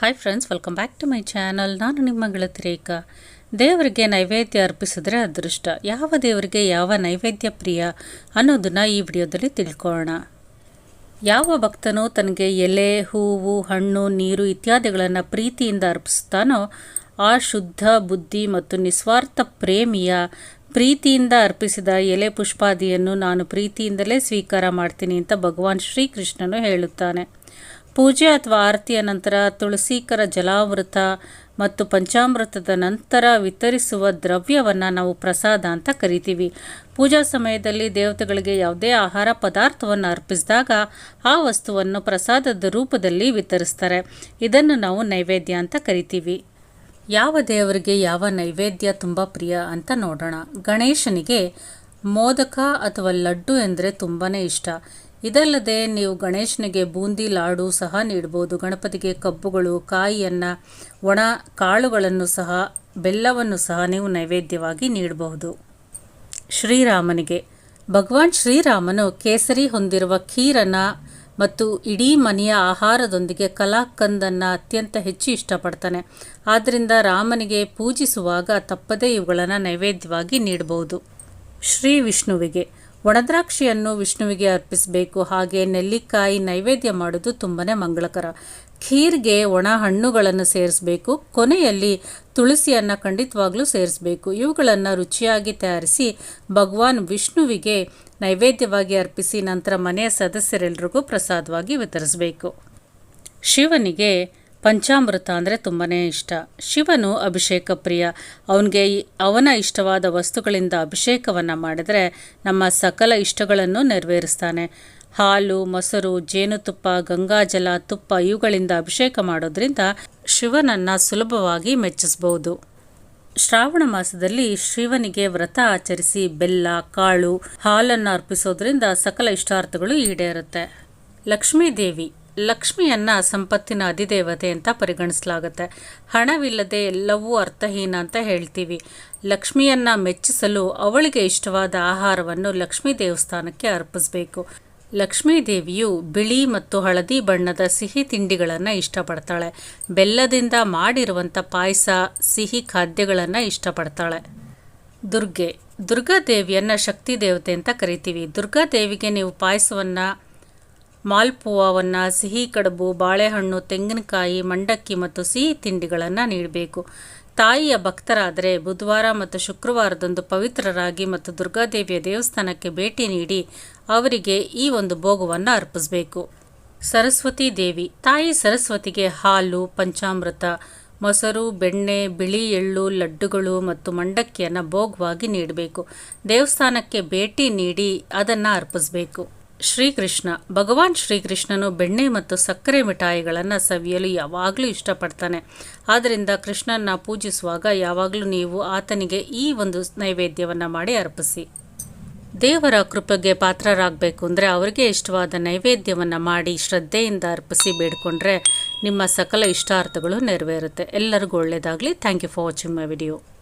Hi friends welcome back to my channel ನಾನು ನಿಮ್ಮ ಗೆಳತಿ ರೇಖಾ. ದೇವರಿಗೆ ನೈವೇದ್ಯ ಅರ್ಪಿಸಿದ್ರೆ ಅದೃಷ್ಟ. ಯಾವ ದೇವರಿಗೆ ಯಾವ ನೈವೇದ್ಯ ಪ್ರಿಯ ಅನ್ನೋದನ್ನು ಈ ವಿಡಿಯೋದಲ್ಲಿ ತಿಳ್ಕೊಳ್ಳೋಣ. ಯಾವ ಭಕ್ತನು ತನಗೆ ಎಲೆ, ಹೂವು, ಹಣ್ಣು, ನೀರು ಇತ್ಯಾದಿಗಳನ್ನು ಪ್ರೀತಿಯಿಂದ ಅರ್ಪಿಸ್ತಾನೋ, ಆ ಶುದ್ಧ ಬುದ್ಧಿ ಮತ್ತು ನಿಸ್ವಾರ್ಥ ಪ್ರೇಮಿಯ ಪ್ರೀತಿಯಿಂದ ಅರ್ಪಿಸಿದ ಎಲೆ ಪುಷ್ಪಾದಿಯನ್ನು ನಾನು ಪ್ರೀತಿಯಿಂದಲೇ ಸ್ವೀಕಾರ ಮಾಡ್ತೀನಿ ಅಂತ ಭಗವಾನ್ ಶ್ರೀಕೃಷ್ಣನು ಹೇಳುತ್ತಾನೆ. ಪೂಜೆ ಅಥವಾ ಆರತಿಯ ನಂತರ ತುಳಸೀಕರ ಜಲಾವೃತ ಮತ್ತು ಪಂಚಾಮೃತದ ನಂತರ ವಿತರಿಸುವ ದ್ರವ್ಯವನ್ನು ನಾವು ಪ್ರಸಾದ ಅಂತ ಕರಿತೀವಿ. ಪೂಜಾ ಸಮಯದಲ್ಲಿ ದೇವತೆಗಳಿಗೆ ಯಾವುದೇ ಆಹಾರ ಪದಾರ್ಥವನ್ನು ಅರ್ಪಿಸಿದಾಗ ಆ ವಸ್ತುವನ್ನು ಪ್ರಸಾದದ ರೂಪದಲ್ಲಿ ವಿತರಿಸ್ತಾರೆ. ಇದನ್ನು ನಾವು ನೈವೇದ್ಯ ಅಂತ ಕರಿತೀವಿ. ಯಾವ ದೇವರಿಗೆ ಯಾವ ನೈವೇದ್ಯ ತುಂಬ ಪ್ರಿಯ ಅಂತ ನೋಡೋಣ. ಗಣೇಶನಿಗೆ ಮೋದಕ ಅಥವಾ ಲಡ್ಡು ಎಂದರೆ ತುಂಬಾ ಇಷ್ಟ. ಇದಲ್ಲದೆ ನೀವು ಗಣೇಶನಿಗೆ ಬೂಂದಿ ಲಾಡು ಸಹ ನೀಡ್ಬೋದು. ಗಣಪತಿಗೆ ಕಬ್ಬುಗಳು, ಕಾಯಿಯನ್ನು, ಒಣ ಕಾಳುಗಳನ್ನು ಸಹ, ಬೆಲ್ಲವನ್ನು ಸಹ ನೀವು ನೈವೇದ್ಯವಾಗಿ ನೀಡಬಹುದು ಶ್ರೀರಾಮನಿಗೆ. ಭಗವಾನ್ ಶ್ರೀರಾಮನು ಕೇಸರಿ ಹೊಂದಿರುವ ಖೀರನ ಮತ್ತು ಇಡೀ ಮನೆಯ ಆಹಾರದೊಂದಿಗೆ ಕಲಾಕಂದನ್ನು ಅತ್ಯಂತ ಹೆಚ್ಚು ಇಷ್ಟಪಡ್ತಾನೆ. ಆದ್ದರಿಂದ ರಾಮನಿಗೆ ಪೂಜಿಸುವಾಗ ತಪ್ಪದೇ ಇವುಗಳನ್ನು ನೈವೇದ್ಯವಾಗಿ ನೀಡಬಹುದು ಶ್ರೀ ವಿಷ್ಣುವಿಗೆ. ಒಣದ್ರಾಕ್ಷಿಯನ್ನು ವಿಷ್ಣುವಿಗೆ ಅರ್ಪಿಸಬೇಕು. ಹಾಗೆ ನೆಲ್ಲಿಕಾಯಿ ನೈವೇದ್ಯ ಮಾಡೋದು ತುಂಬಾ ಮಂಗಳಕರ. ಖೀರ್ಗೆ ಒಣ ಹಣ್ಣುಗಳನ್ನು ಸೇರಿಸಬೇಕು. ಕೊನೆಯಲ್ಲಿ ತುಳಸಿಯನ್ನು ಖಂಡಿತವಾಗ್ಲೂ ಸೇರಿಸಬೇಕು. ಇವುಗಳನ್ನು ರುಚಿಯಾಗಿ ತಯಾರಿಸಿ ಭಗವಾನ್ ವಿಷ್ಣುವಿಗೆ ನೈವೇದ್ಯವಾಗಿ ಅರ್ಪಿಸಿ ನಂತರ ಮನೆಯ ಸದಸ್ಯರೆಲ್ಲರಿಗೂ ಪ್ರಸಾದವಾಗಿ ವಿತರಿಸಬೇಕು. ಶಿವನಿಗೆ ಪಂಚಾಮೃತ ಅಂದರೆ ತುಂಬಾ ಇಷ್ಟ. ಶಿವನು ಅಭಿಷೇಕ ಪ್ರಿಯ. ಅವನಿಗೆ ಅವನ ಇಷ್ಟವಾದ ವಸ್ತುಗಳಿಂದ ಅಭಿಷೇಕವನ್ನು ಮಾಡಿದರೆ ನಮ್ಮ ಸಕಲ ಇಷ್ಟಗಳನ್ನು ನೆರವೇರಿಸ್ತಾನೆ. ಹಾಲು, ಮೊಸರು, ಜೇನುತುಪ್ಪ ಗಂಗಾಜಲ ತುಪ್ಪ ಇವುಗಳಿಂದ ಅಭಿಷೇಕ ಮಾಡೋದ್ರಿಂದ ಶಿವನನ್ನು ಸುಲಭವಾಗಿ ಮೆಚ್ಚಿಸಬಹುದು ಶ್ರಾವಣ ಮಾಸದಲ್ಲಿ ಶಿವನಿಗೆ ವ್ರತ ಆಚರಿಸಿ ಬೆಲ್ಲ, ಕಾಳು, ಹಾಲನ್ನು ಅರ್ಪಿಸೋದ್ರಿಂದ ಸಕಲ ಇಷ್ಟಾರ್ಥಗಳು ಈಡೇರುತ್ತೆ. ಲಕ್ಷ್ಮೀ ದೇವಿ ಲಕ್ಷ್ಮಿಯನ್ನ ಸಂಪತ್ತಿನ ಅಧಿದೇವತೆ ಅಂತ ಪರಿಗಣಿಸಲಾಗುತ್ತೆ. ಹಣವಿಲ್ಲದೆ ಎಲ್ಲವೂ ಅರ್ಥಹೀನ ಅಂತ ಹೇಳ್ತೀವಿ. ಲಕ್ಷ್ಮಿಯನ್ನ ಮೆಚ್ಚಿಸಲು ಅವಳಿಗೆ ಇಷ್ಟವಾದ ಆಹಾರವನ್ನು ಲಕ್ಷ್ಮೀ ದೇವಸ್ಥಾನಕ್ಕೆ ಅರ್ಪಿಸಬೇಕು. ಲಕ್ಷ್ಮೀ ದೇವಿಯು ಬಿಳಿ ಮತ್ತು ಹಳದಿ ಬಣ್ಣದ ಸಿಹಿ ತಿಂಡಿಗಳನ್ನು ಇಷ್ಟಪಡ್ತಾಳೆ. ಬೆಲ್ಲದಿಂದ ಮಾಡಿರುವಂಥ ಪಾಯಸ, ಸಿಹಿ ಖಾದ್ಯಗಳನ್ನು ಇಷ್ಟಪಡ್ತಾಳೆ. ದುರ್ಗೆ ದುರ್ಗಾದೇವಿಯನ್ನು ಶಕ್ತಿ ದೇವತೆ ಅಂತ ಕರಿತೀವಿ. ದುರ್ಗಾದೇವಿಗೆ ನೀವು ಪಾಯಸವನ್ನು ಮಾಲ್ಪುವವನ್ನು ಸಿಹಿ ಕಡುಬು, ಬಾಳೆಹಣ್ಣು, ತೆಂಗಿನಕಾಯಿ, ಮಂಡಕ್ಕಿ ಮತ್ತು ಸಿಹಿ ತಿಂಡಿಗಳನ್ನು ನೀಡಬೇಕು. ತಾಯಿಯ ಭಕ್ತರಾದರೆ ಬುಧವಾರ ಮತ್ತು ಶುಕ್ರವಾರದಂದು ಪವಿತ್ರರಾಗಿ ಮತ್ತು ದುರ್ಗಾದೇವಿಯ ದೇವಸ್ಥಾನಕ್ಕೆ ಭೇಟಿ ನೀಡಿ ಅವರಿಗೆ ಈ ಒಂದು ಭೋಗವನ್ನು ಅರ್ಪಿಸಬೇಕು. ಸರಸ್ವತಿ ದೇವಿ. ತಾಯಿ ಸರಸ್ವತಿಗೆ ಹಾಲು, ಪಂಚಾಮೃತ, ಮೊಸರು, ಬೆಣ್ಣೆ, ಬಿಳಿ ಎಳ್ಳು, ಲಡ್ಡುಗಳು ಮತ್ತು ಮಂಡಕ್ಕಿಯನ್ನು ಭೋಗವಾಗಿ ನೀಡಬೇಕು. ದೇವಸ್ಥಾನಕ್ಕೆ ಭೇಟಿ ನೀಡಿ ಅದನ್ನು ಅರ್ಪಿಸಬೇಕು. ಶ್ರೀಕೃಷ್ಣ. ಭಗವಾನ್ ಶ್ರೀಕೃಷ್ಣನು ಬೆಣ್ಣೆ ಮತ್ತು ಸಕ್ಕರೆ ಮಿಠಾಯಿಗಳನ್ನು ಸವಿಯಲು ಯಾವಾಗಲೂ ಇಷ್ಟಪಡ್ತಾನೆ. ಆದ್ದರಿಂದ ಕೃಷ್ಣನ ಪೂಜಿಸುವಾಗ ಯಾವಾಗಲೂ ನೀವು ಆತನಿಗೆ ಈ ಒಂದು ನೈವೇದ್ಯವನ್ನು ಮಾಡಿ ಅರ್ಪಿಸಿ. ದೇವರ ಕೃಪೆಗೆ ಪಾತ್ರರಾಗಬೇಕು ಅಂದರೆ ಅವರಿಗೆ ಇಷ್ಟವಾದ ನೈವೇದ್ಯವನ್ನು ಮಾಡಿ ಶ್ರದ್ಧೆಯಿಂದ ಅರ್ಪಿಸಿ ಬೇಡಿಕೊಂಡ್ರೆ ನಿಮ್ಮ ಸಕಲ ಇಷ್ಟಾರ್ಥಗಳು ನೆರವೇರುತ್ತೆ. ಎಲ್ಲರಿಗೂ ಒಳ್ಳೆಯದಾಗಲಿ thank you for watching my video